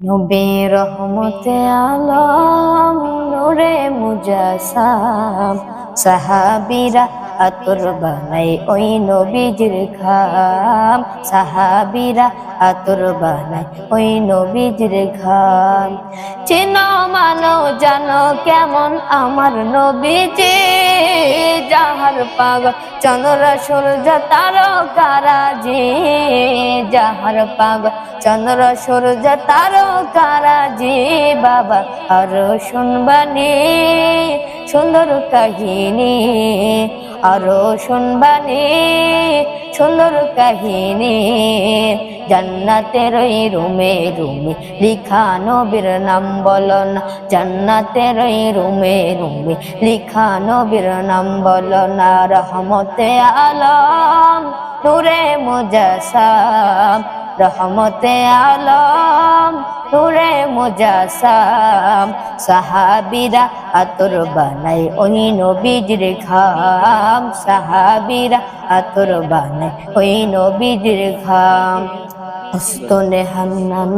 নবী রহমতে আলম, নূরে মুজাসাম। সাহাবিরা আতর বানাই ওই নবীজির খাম সাহাবিরা আতর বানাই ওই নবীজির খাম চিনো মানো, জানো কেমন আমার নবীজি। যাহার পাগল চন্দ্র সূর্য তারকারাজি। যাহার পাগল চন্দ্র সূর্য তারকারাজি বাবা? আর শুনবানি সুন্দর কাহিনী। আরও শুনবানি সুন্দর কাহিনী। জান্নাতের ওই রুমে রুমে, লিখা নবীর নাম বলন। জান্নাতের ওই রুমে রুমে, লিখা নবীর নাম বলন। রহমতে আলম, নূরে মুজাসাম, রহমতে আলম। নূরে মুজাসাম, সাহাবিরা আতর বানাই ওই নবীজির খাম সাহাবিরা আতর বানাই ওই নবীজির খাম হস্তনে হান্নান